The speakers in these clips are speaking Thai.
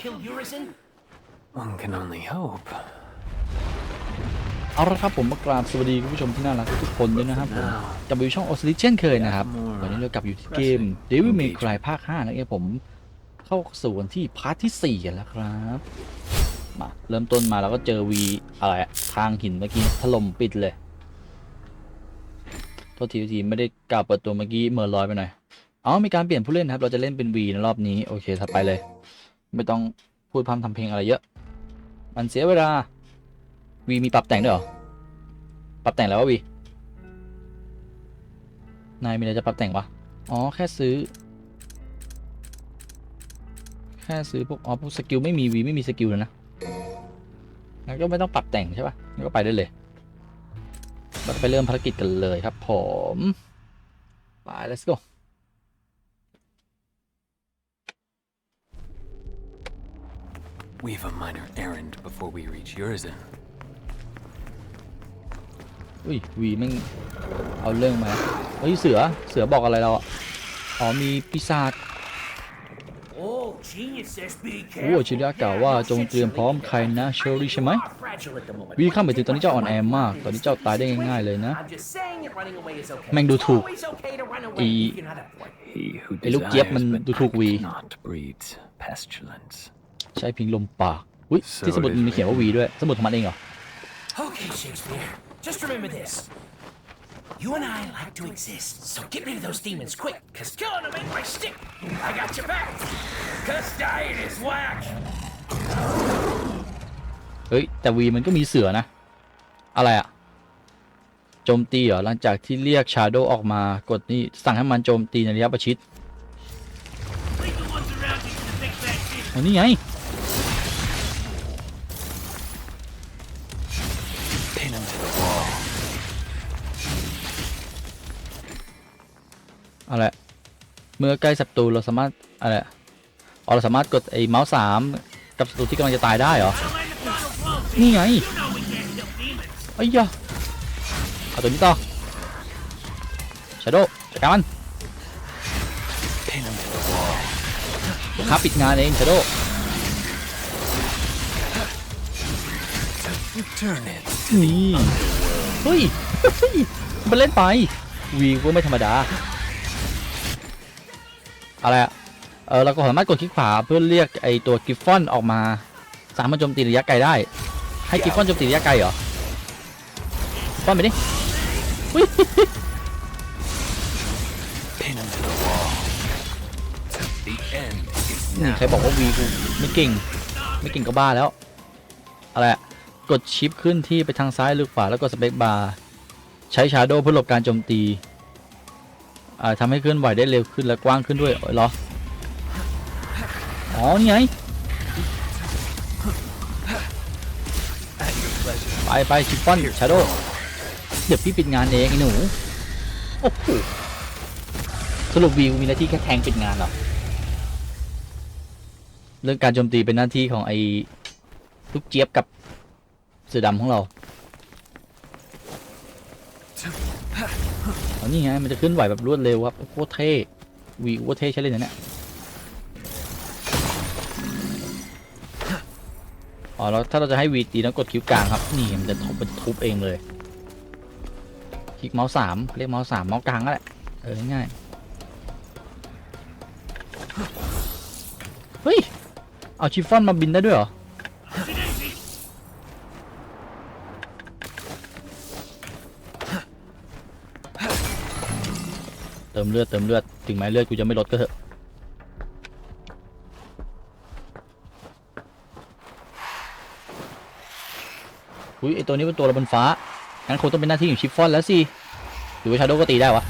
kill Urizen? One can only hope. เอาละครับผมมากราบสวัสดีคุณผู้ชมที่น่ารักทุกๆคนด้วยนะครับผมกลับมาอยู่ช่อง o s ลิเช่นเคยนะครับวันนี้เรากลับอยู่ที่เกม Devil May Cry ภาค 5 นะครับผมเข้าสู่วันที่พาร์ทที่4กันแล้วครับมาเริ่มต้นมาเราก็เจอวีอะไรอะทางหินเมื่อกี้ถล่มปิดเลยโทษทีโทษทีไม่ได้กล่าวเปิดตัวเมื่อกี้เมอร์ลอยไปหน่อยอ๋อมีการเปลี่ยนผู้เล่นนะครับ เราจะเล่นเป็นวีในรอบนี้ โอเคถัดไปเลย ไม่ต้องพูดพร่ำทำเพลงอะไรเยอะ มันเสียเวลา วีมีปรับแต่งด้วยเหรอ ปรับแต่งแล้ววะวี นายมีอะไรจะปรับแต่งวะ อ๋อ แค่ซื้อ แค่ซื้อพวก อ๋อ พวกสกิลไม่มีวีไม่มีสกิลแล้วนะงั้นก็ไม่ต้องปรับแต่งใช่ปะงั้นก็ไปได้เลย เราไปเริ่มภารกิจกันเลยครับผม ไป let's go We've a minor errand before we reach Urizen. อุ้ยวีแม่งเอาเรื่องมาเฮ้ยเสือเสือบอกอะไรเราอะอ๋อมีปีศาจ Oh, genius says be โอ้ชิริยะกล่าวว่าจงเตรียมพร้อมใครนะเชอรี่ใช่ไหม fragile at the moment. วีข้ามไปถึงตอนนี้เจ้าอ่อนแอมาก ตอนนี้เจ้าตายได้ง่ายๆเลยนะ I'm just saying that running away is okay. แม่งดูถูก Always okay to run away. I- You can have that point. He who ไอ้ลูกเจี๊ยบมัน desires ดูถูกวี but not breeds pestilence. ใช้เพิงลมปาก อุ้ยที่สมุดมันมีเขียนว่าวีด้วย สมุดของมันเองเหรอ Okay, Shakespeare. Just remember this. You and I like to exist, so get rid of those demons quick, cause killing them ain't my stick. I got your back. Cause dying is whack. เฮ้ย แต่วีมันก็มีเสือนะ อะไรอะโจมตีเหรอ หลังจากที่เรียกชาโดออกมากดนี่สั่งให้มันโจมตีในระยะประชิดอันนี้ไง อะไรเมื่อใกล้ศัตรูเราสามารถอะไรอ๋อเราสามารถกดไอ้เมาส์สามกับศัตรูที่กำลังจะตายได้เหรอนี่ไงไอ้ยะเอาตัวนี้ต่อชาโดจัดการมัน Pin him to the wall. ค้าปิดงานเองชาโด Return it. นี่เฮ้ยเฮ้ยมันเล่นไปวีก็ไม่ธรรมดา อะไรอะเออเราก็สามารถกดคลิกขวาเพื่อเรียกไอตัวกิฟฟอนออกมา สามารถโจมตีระยะไกลได้ ให้กิฟฟอนโจมตีระยะไกลเหรอฟอนไปดิใครบอกว่าวีกูไม่เก่ง ไม่เก่งก็บ้าแล้ว อะไรอะกดชิปขึ้นที่ไปทางซ้ายหรือขวาแล้วก็สเปคบาร์ใช้ชาโดว์เพื่อหลบการโจมตี ทำให้เคลื่อนไหวได้เร็วขึ้นและกว้างขึ้นด้วยเหรอ อ๋อ นี่ไง ไปไปชิปฟอนชาโดเดี๋ยวพี่ปิดงานเองไอ้หนู โอ้โห สรุปวีกูมีหน้าที่แค่แทงปิดงานหรอ เรื่องการโจมตีเป็นหน้าที่ของไอ้ลูกเจี๊ยบกับเสือดำของเรา เอนี่ไงมันจะเคลื่อนไหวแบบรวดเร็วครับโคตรเท่วีโคตรเท่ใช่เลยนะเนี่ยอ๋อแล้วถ้าเราจะให้วีตีต้องกดคิ้วกลางครับนี่มันจะทุบมันทุบเองเลยคลิกเมาส์สามเรียกเมาส์สามเมาส์กลางก็แหละเออง่ายเฮ้ยเอาชิฟฟ่อนมาบินได้ด้วยเหรอ ติมเลือดเติมเลือดถึงแม้เลือดกูจะไม่ลดก็เถอะอุ้ยไอตัวนี้เป็นตัวระเบิดฟ้า งั้นคงต้องเป็นหน้าที่ของชิฟฟอนแล้วสิ หรือว่าชาโดก็ตีได้วะ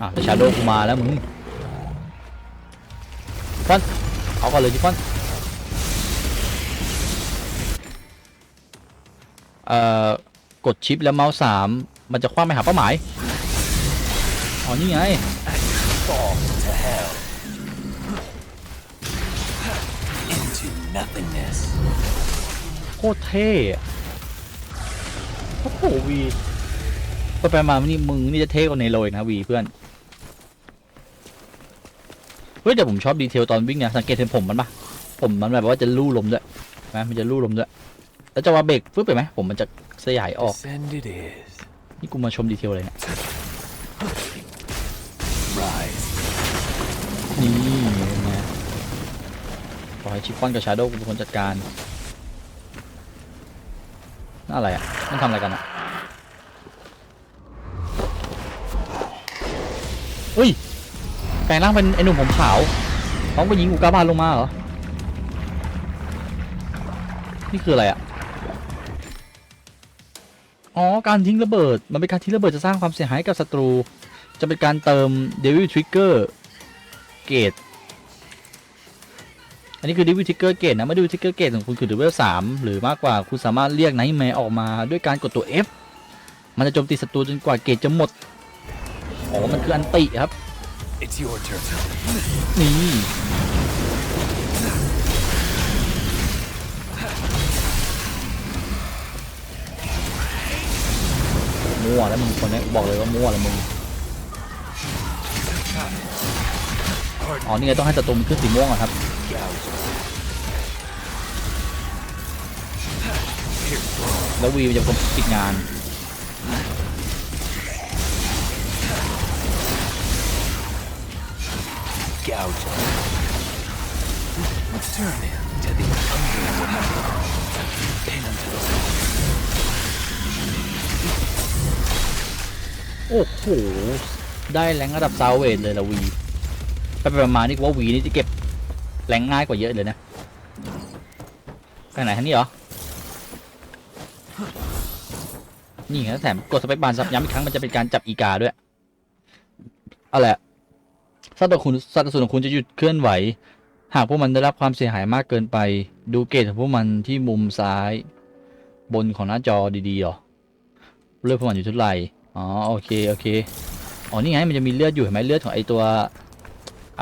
อะแต่ชาโดกูมาแล้วมึงฟอน เอาก่อนเลยชิฟฟอน เอ่อ กดชิปแล้วเมาส์สามมันจะคว้าไปหาเป้าหมาย อ๋อนี่ไง Fall to hell. Into nothingness. โคตรเท่อะโอ้โหวีไปไปมานี่มึงนี่จะเท่กว่าในโรยนะวีเพื่อนเฮ้ยแต่ผมชอบดีเทลตอนวิ่งเนี่ยสังเกตเห็นผมมันปะผมมันแบบว่าจะลู่ลมด้วยเห็นไหมมันจะลู่ลมด้วยแล้วจะว่าเบรกปึ๊บไปไหมผมมันจะสยายออก Descend it is. นี่กูมาชมดีเทลเลยเนี่ย นี่เป็นไงปล่อยชิปฟอนกับชาโดว์กูเป็นคนจัดการนั่นอะไรอะมันทำอะไรกันอะเฮ้ยแปลงร่างเป็นไอ้หนุ่มผมขาวพร้อมกับยิงอุกกาบาตลงมาเหรอ นี่คืออะไรอะ อ๋อ การทิ้งระเบิด มันเป็นการทิ้งระเบิดจะสร้างความเสียหายกับศัตรู จะเป็นการเติม Devil Trigger เกตอันนี้คือ Devil Trigger เกตนะไม่ Devil Trigger เกตของคุณคือ Devil 3หรือมากกว่าคุณสามารถเรียกไนท์แมร์ออกมาด้วยการกดตัว F มันจะโจมตีศัตรูจนกว่าเกตจะหมดอ๋อมันคืออันติครับ It's your turn. นี่มั่วแล้วมึงคนนี้บอกเลยว่ามั่วแล้วมึง อ๋อ นี่ไงต้องให้ศัตรูมันขึ้นสีม่วงอะครับ แล้ววีมันจะเป็นคนปิดงานโอ้โห ได้แรงระดับซาวเวทเลยละวี ไปไปมานี่กูว่าวีนี่จะเก็บแรงง่ายกว่าเยอะเลยนะไปไหนฮะนี่เหรอ นี่ไงแถมกดสเปคบาร์ซ้ำย้ำอีกครั้งมันจะเป็นการจับอีกาด้วยอะไรอะสัตว์คุณสัตว์อสูรของคุณจะหยุดเคลื่อนไหว หากพวกมันได้รับความเสียหายมากเกินไป ดูเกจของพวกมันที่มุมซ้าย บนของหน้าจอดีๆเหรอเลือดพวกมันอยู่ท่าไหร่อ๋อโอเคโอเคอ๋อนี่ไงมันจะมีเลือดอยู่เห็นไหมเลือดของไอตัว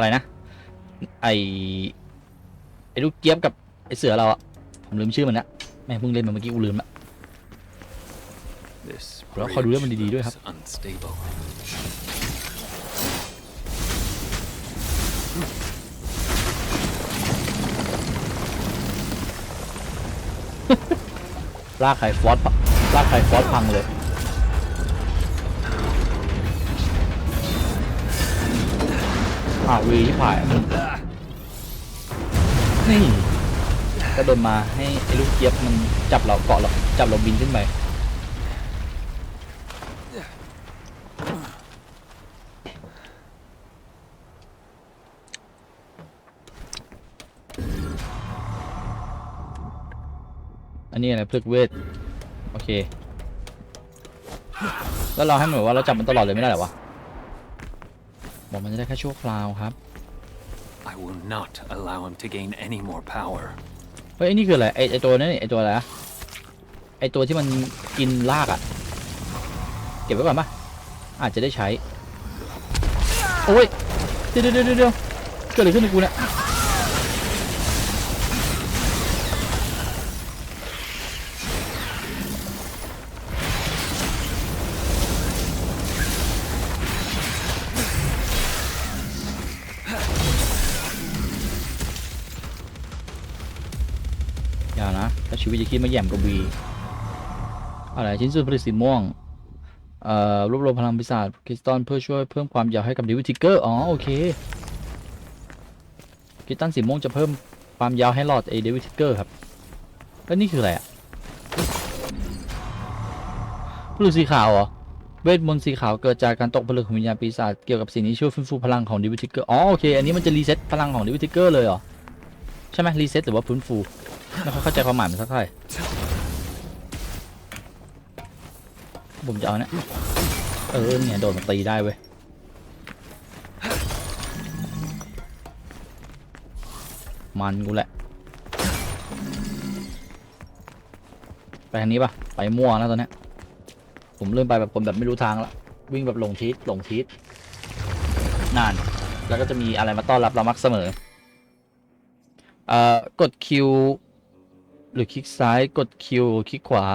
อะไรนะ ไอไอลูกเจี๊ยบกับไอเสือเราอะผมลืมชื่อมันละแม่งเพิ่งเล่นมาเมื่อกี้กูลืมละ This แล้วขอดูเรื่องมันดีๆด้วยครับ is unstable. ลากไข่ฟอสพังลากไข่ฟอสพังเลย อ่าวีที่ผ่ายนี่ก็โดนมาให้ไอ้ลูกเจี๊ยบมันจับเราเกาะเราจับเราบินขึ้นไปอันนี้อะไรพลิกเวท โอเค แล้วเราให้มันแบบว่าเราจับมันตลอดเลยไม่ได้หรอวะ บอกมันจะได้แค่ชั่วคราวครับ I will not allow him to gain any more power. เฮ้ยไอ้นี่คืออะไรไอไอตัวนั้นนี่ไอตัวอะไรอะไอตัวที่มันกินรากอะเก็บไว้ก่อนปะอาจจะได้ใช้ โอ้ย เดี๋ยวเดี๋ยวเดี๋ยวเดี๋ยวเกิดอะไรขึ้นกับกูเนี่ย ชีวิตจะคิดมาแย่มกับวีอะไรชิ้นส่วนผลิตสีม่วงเอ่อรวบรวมพลังปีศาจคริสตัลเพื่อช่วยเพิ่มความยาวให้กับดิวิทิกเกอร์อ๋อโอเคคริสตัลสีม่วงจะเพิ่มความยาวให้หลอดเอเดวิทิกเกอร์ครับแล้วนี่คืออะไรอะผลึกสีขาวเหรอเวทมนต์สีขาวเกิดจากการตกผลึกของวิญญาณปีศาจเกี่ยวกับสิ่งนี้ช่วยฟื้นฟูพลังของดิวิทิกเกอร์อ๋อโอเคอันนี้มันจะรีเซ็ตพลังของดิวิทิกเกอร์เลยเหรอใช่ไหมรีเซ็ตหรือว่าฟื้นฟู ไม่ค่อยเข้าใจความหมายมันสักเท่าไหร่ผมจะเอาเนี่ยเออเนี่ยโดนมันตีได้เว้ยมันกูแหละไปทางนี้ปะไปมั่วแล้วตอนนี้ผมเริ่มไปแบบคนแบบไม่รู้ทางแล้ววิ่งแบบหลงทิศหลงทิศนาน แล้วก็จะมีอะไรมาต้อนรับเรามักเสมอเอ่อกดคิว หรือคลิกซ้ายกดคิวคลิกขวา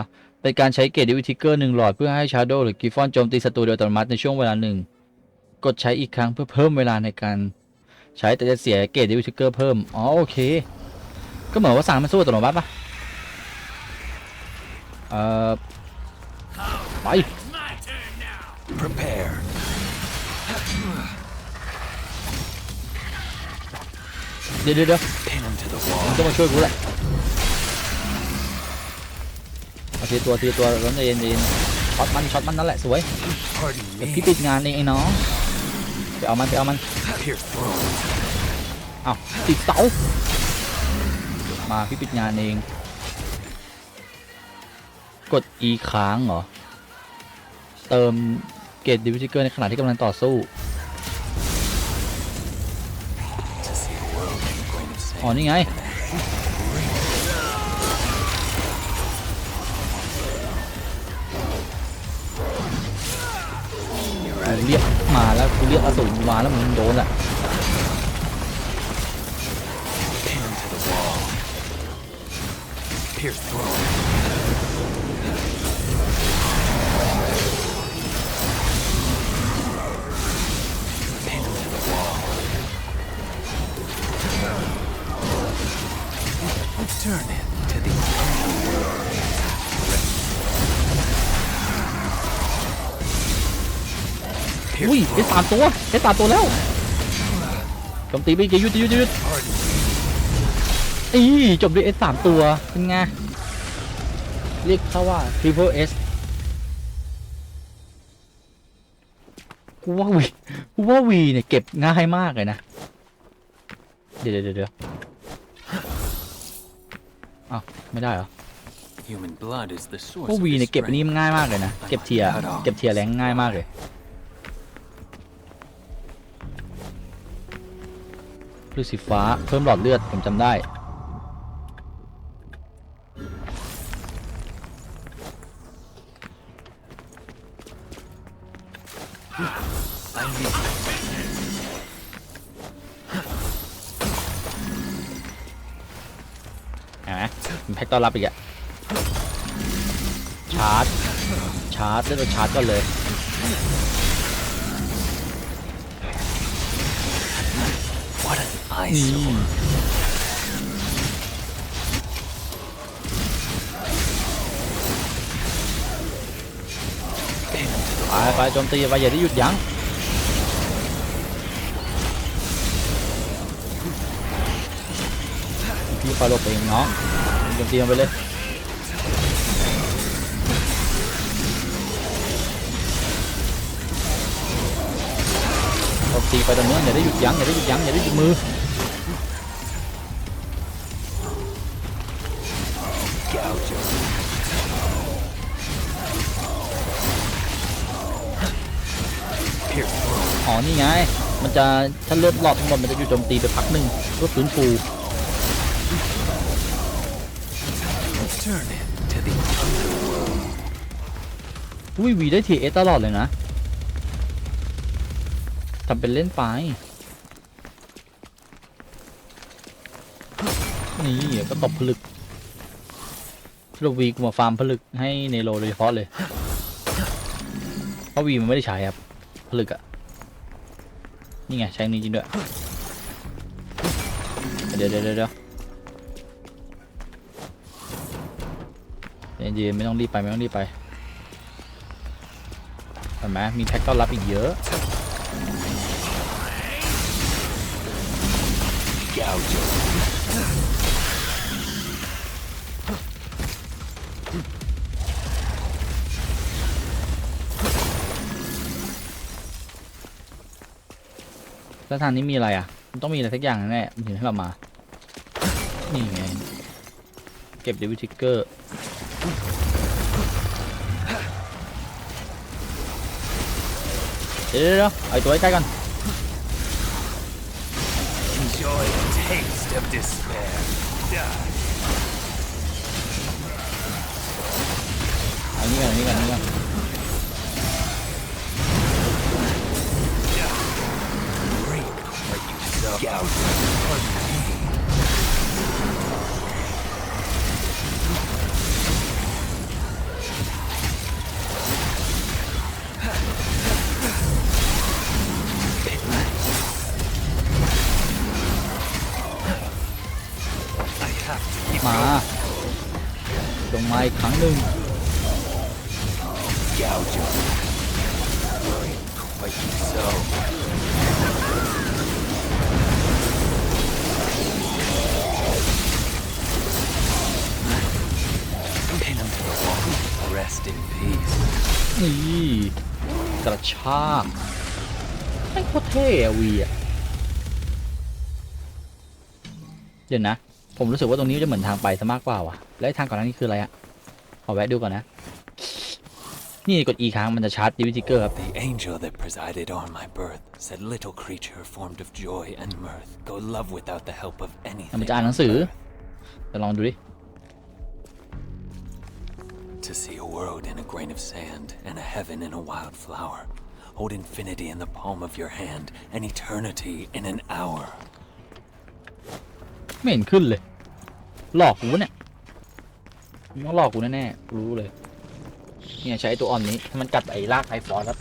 เป็นการใช้เกตดิวิทิกเกอร์หนึ่งหลอดเพื่อให้ชาร์โดหรือกิฟฟอนโจมตีศัตรูโดยอัตโนมัติในช่วงเวลาหนึ่งกดใช้อีกครั้งเพื่อเพิ่มเวลาในการใช้แต่จะเสียเกรดดิวิทิกเกอร์เพิ่มอ๋อโอเค ก็เหมือนว่าสั่งมันสู้อัตัวบัตปะเอ่อไป Prepare. เดี๋ยวเดี๋ยวเดี๋ยว Pin him to the มึง wall. ต้องมาช่วยกูแหละ เอาทีตัวทีตัวร้อนเย็นเย็นช็อตมันช็อตมันนั่นแหละสวยพี่ปิดงานเองไอ้น้องไปเอามันไปเอามัน Pierce throat. อ้าติดเสามาพี่ปิดงานเอง กด E ค้างเหรอ เติมเกตดิวิทิเกอร์ในขณะที่กำลังต่อสู้อ๋อนี่ไง กูเรียกอสูรมาแล้วมึงโดนแหละ สสามตัวเอสสามตัวแล้วโจมตีไปกี่ยุดยุดยุด Pardon. อีจบด้วยเอสสามตัวเป็นไงเรียกเขาว่า Triple S กูว่าวีกูว่าวีเนี่ยเก็บง่ายมากเลยนะ เดี๋ยวเดี๋ยวเดี๋ยวอ้าวไม่ได้เหรอ Human blood is the source พวก of วี his เนี่ยเก็บอันนี้ strength. มันง่ายมากเลยนะ เก็บเทียร์เก็บเทียร์แรงง่ายมากเลย ลูกสีฟ้าเพิ่มหลอดเลือดผมจำได้ เห็นไหมแพ็กต้อนรับอีกอะชาร์จ ชาร์จเลือกชาร์จก่อนเลย นี่ไปไปโจมตีไปอย่าได้หยุดยั้งพี่คอยหลบเองน้องโจมตีมันไปเลยโจมตีไปตรงนู้นอย่าได้หยุดยั้งอย่าได้หยุดยั้งอย่าได้หยุดมือ มันจะถ้าเลือดหลอดทั้งหมดมันจะหยุดโจมตีไปพักหนึ่งเพื่อฟื้นฟู Turn it to the underworld. อุ้ยวีได้ทีเอสตลอดเลยนะทำเป็นเล่นไปนี่ก็ตบผลึกเราวีกูมาฟาร์มผลึกให้เนโรโดยเฉพาะเลย เพราะวีมันไม่ได้ใช้ครับผลึกอะ นี่ไงใช้นี้จริงด้วย เดี๋ยวเดี๋ยวเดี๋ยวเยวเย็นๆไม่ต้องรีบไปไม่ต้องรีบไปเห็นไหมมีแพ็กต้อนรับอีกเยอะเจ้า แล้วทางนี้มีอะไรอะ มันต้องมีอะไรสักอย่างแน่ๆมันถึงให้เรามา นี่ไง เก็บเดวิทิกเกอร์ เดี๋ยวเดี๋ยวเดี๋ยวเอาไอ้ตัวใกล้ๆก่อน Enjoy the taste of despair. Die. เอาอันนี้ก่อนอันนี้ก่อนอันนี้ก่อน มา ลงมาอีกครั้งหนึ่งยาวจัง Rest in peace. นี่กระชากไม่โคตรเท่อะวีอะเดี๋ยวนะ ผมรู้สึกว่าตรงนี้จะเหมือนทางไปซะมากกว่าว่ะ แล้วไอ้ทางก่อนหน้านี้คืออะไรอะขอแวะดูก่อนนะ นี่กด E ค้างมันจะชาร์จดิวิจิเกอร์ครับ The angel that presided on my birth said, Little creature formed of joy and mirth, go love without the help of anything. มันจะอ่านหนังสือจะลองดูดิ To see a world in a grain of sand and a heaven in a wild flower. Hold infinity in the palm of your hand and eternity in an hour. ไม่เห็นขึ้นเลย หลอกกูวะเนี่ยมึงต้องหลอกกูแน่ๆกูรู้เลย เนี่ยใช้ตัวอ่อนนี้ให้มันกัดไอ้รากไอ้ฟอสครับ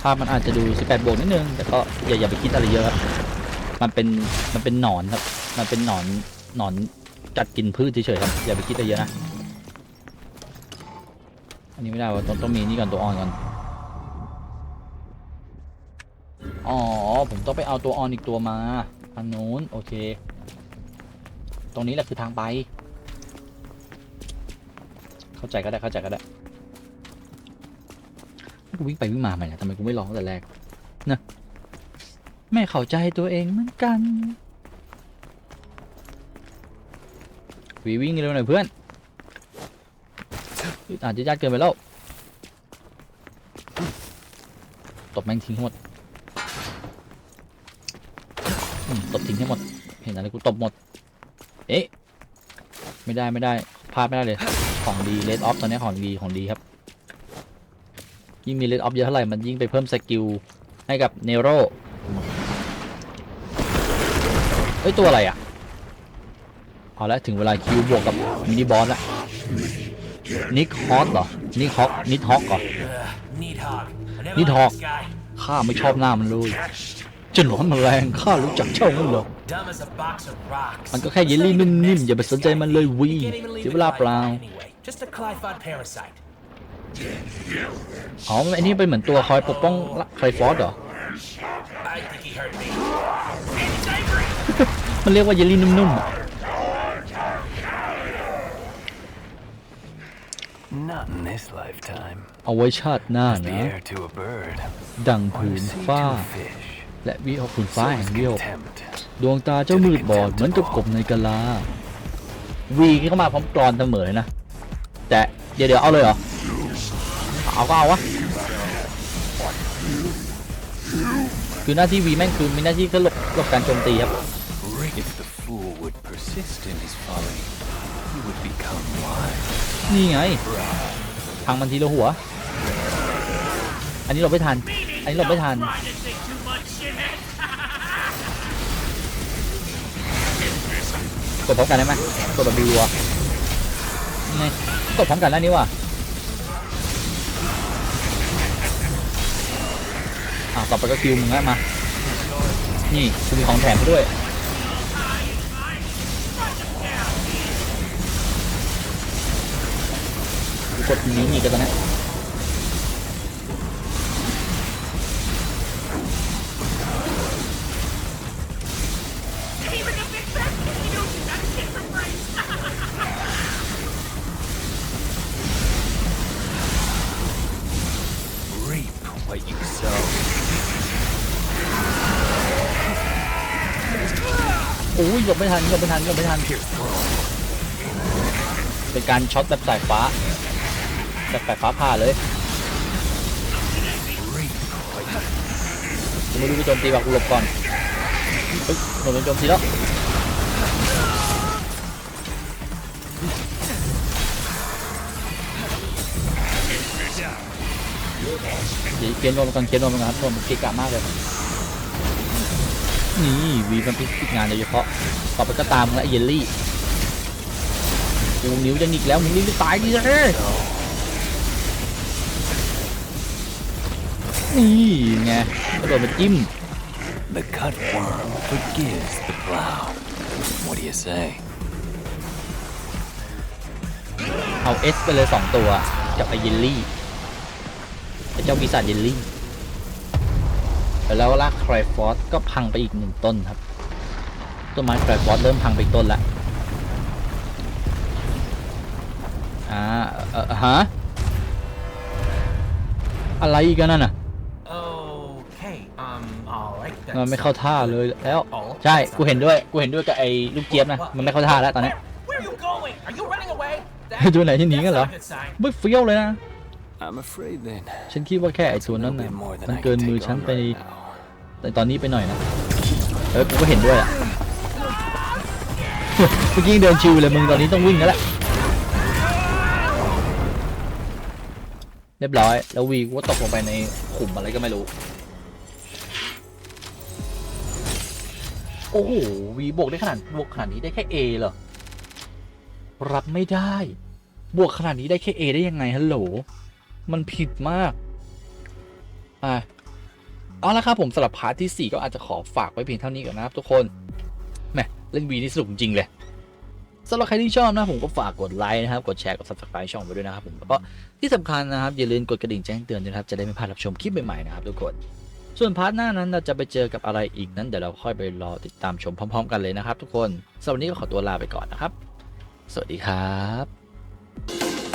ภาพมันอาจจะดู 18บวกนิดนึง แต่ก็อย่าอย่าไปคิดอะไรเยอะครับ มันเป็นมันเป็นหนอนครับ มันเป็นหนอนหนอนกัดกินพืชเฉยๆครับอย่าไปคิดอะไรเยอะนะอันนี้ไม่ได้ว่าต้องต้องมีนี่ก่อนตัวอ่อนก่อนอ๋อผมต้องไปเอาตัวออนอีกตัวมาทางนู้นโอเค ตรงนี้แหละคือทางไป เข้าใจก็ได้เข้าใจก็ได้กูวิ่งไปวิ่งมาไหมเนี่ยทำไมกูไม่ร้องตั้งแต่แรกนะ ไม่เข้าใจตัวเองเหมือนกันวีวิ่งเร็วหน่อยเพื่อนอาจจะยากเกินไปแล้ว ตบแม่งทิ้งให้หมดตบทิ้งให้หมด เห็นอะไรกูตบหมด เอ๊ะ ไม่ได้ไม่ได้พลาดไม่ได้เลย ของดีเลดออฟตอนนี้ของดีของดีครับ ยิ่งมีเลดออฟเยอะเท่าไหร่ มันยิ่งไปเพิ่มสกิลให้กับเนโร เอ้ยตัวอะไรอะ เอาละถึงเวลาคิวบวกกับมินิบอสละนิกฮอตเหรอ นิกฮอกนิกฮอกเหรอ Neat hog. I never Neat liked hog. this guy. ข้าไม่ชอบหน้ามันเลยจนร้อนแมลงข้ารู้จักเจ้ามันเหรอ Dumb as a box of rocks. มันก็แค่เยลลี่นิ่มๆอย่าไปสนใจมันเลยวี You can't even leave เสีย it เวลา like เปล่า that anyway. Just a Clyphod parasite. อ๋ออันนี้เป็นเหมือนตัวคอยปกป้องไคลฟอสเหรอ มันเรียกว่าเยลลี่นุ่มๆอะ Not in this lifetime. เอาไว้ชาติหน้า The นะ heir to a bird. ดัง On ผื a น sea ฟ้า to a fish. และวิหกผืนฟ้า So แห่ is งวิหก contempt. ดวงตาเจ้ามืดบอดเหมือนกับกบในกะลา วีเข้ามาพร้อมกรอนเสมอเลยนะ แต่เดี๋ยวเดี๋ยวเอาเลยเหรอ เอาก็เอาวะ คือหน้าที่วีแม่งคือมีหน้าที่แค่หลบหลบการโจมตีครับ If the fool would persist in his folly, he would become wise. นี่ไงพังมันทีละหัว อันนี้เราไม่ทัน อันนี้เราไม่ทัน Try to think too much, shithead. กดพร้อมกันได้ไหมกดแบบรัวนี่ไงกดพร้อมกันแล้วนี่ว่ะอะต่อไปก็คิวมึงแล้วมา นี่กูมีของแถมให้ด้วย กูกดนี้อีกกันตอนนี้โอ้ยหลบไม่ทันหลบไม่ทันหลบไม่ทันเป็นการช็อตแบบสายฟ้า แบบสายฟ้าผ่าเลยกูไม่รู้ไปโจมตีแบบกูหลบก่อนเฮ้ยหลบไปโจมตีแล้วเดี๋ยวเกียนรวมกันเกียนรวมกันครับรวมมันเกะกะมากเลยนี่วีมันเป็นงานโดยเฉพาะต่อไปก็ตามและเยลลี่กูนิ้วจะหงิกแล้วมึงรีบตายดิเลย นี่ไงกระโดดมาจิ้ม The cut worm forgives the plow. What do you say? เอาเอสไปเลยสองตัวกับไอเยลลี่ไอเจ้าปีศาจเยลลี่แล้วลากไครฟอสก็พังไปอีกหนึ่งต้นครับต้นไม้ไครฟอสเริ่มพังไปอีกต้นละอ่าเออเอ่อฮะอะไรอีกอะนั่นน่ะ Okay, um, alright. มันไม่เข้าท่าเลยแล้ว ใช่ กูเห็นด้วย กูเห็นด้วยกับไอ้ลูกเจี๊ยบนะ มันไม่เข้าท่าแล้วตอนนี้ Where are you going? Are you running away? ตัวไหนที่หนีกันเหรอ That's not a good sign. ไม่เฟี้ยวเลยนะ I'm afraid then. ฉันคิดว่าแค่ไอ้ That's ตัว a นั้น little น่ะ bit more than มัน I เกิน can มือ take ฉัน on ไป right now. แต่ตอนนี้ไปหน่อยนะ เออ กูก็เห็นด้วยอะเมื่อกี้ยังเดินชิวเลยมึงตอนนี้ต้องวิ่งแล้วแหละเรียบร้อย แล้ววีกูก็ตกลงไปในขุมอะไรก็ไม่รู้ โอ้โหวีบวกได้ขนาดบวกขนาดนี้ได้แค่ A เหรอ รับไม่ได้ บวกขนาดนี้ได้แค่ A ได้ยังไงฮัลโหล มันผิดมาก อะ เอาละครับผมสำหรับพาร์ทที่ 4 ก็อาจจะขอฝากไว้เพียงเท่านี้ก่อนนะครับทุกคนแหมเล่นวีนี่สนุกจริงเลยสำหรับใครที่ชอบนะผมก็ฝากกดไลค์นะครับ กดแชร์ กด subscribe ช่องไปด้วยนะครับผมแล้วก็ที่สำคัญนะครับอย่าลืมกดกระดิ่งแจ้งเตือนด้วยนะครับ จะได้ไม่พลาดรับชมคลิปใหม่ๆนะครับทุกคน ส่วนพาร์ทหน้านั้นเราจะไปเจอกับอะไรอีกนั้นเดี๋ยวเราค่อยไปรอติดตามชมพร้อม ๆ กันเลยนะครับ ทุกคนสำหรับวันนี้ก็ขอตัวลาไปก่อนนะครับ สวัสดีครับ